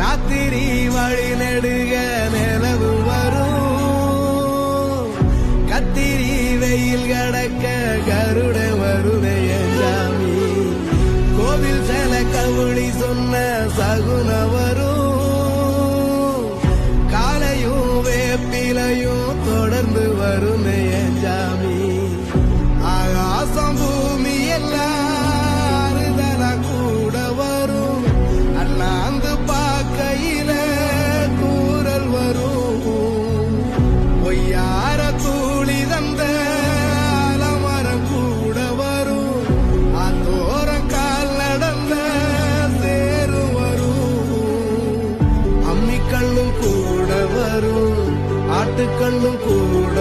ராத்திரி வழி நெடுக நிலவு வரும். கத்திரி வெயில் கடக்க கருட வருடைய சாமி. கோவில் செல கவுளி சொன்ன சகுன வரும். காலையும் வேப்பிலையும் தொடர்ந்து வருமே வரும். ஆட்டுக்கண்ணும் கூட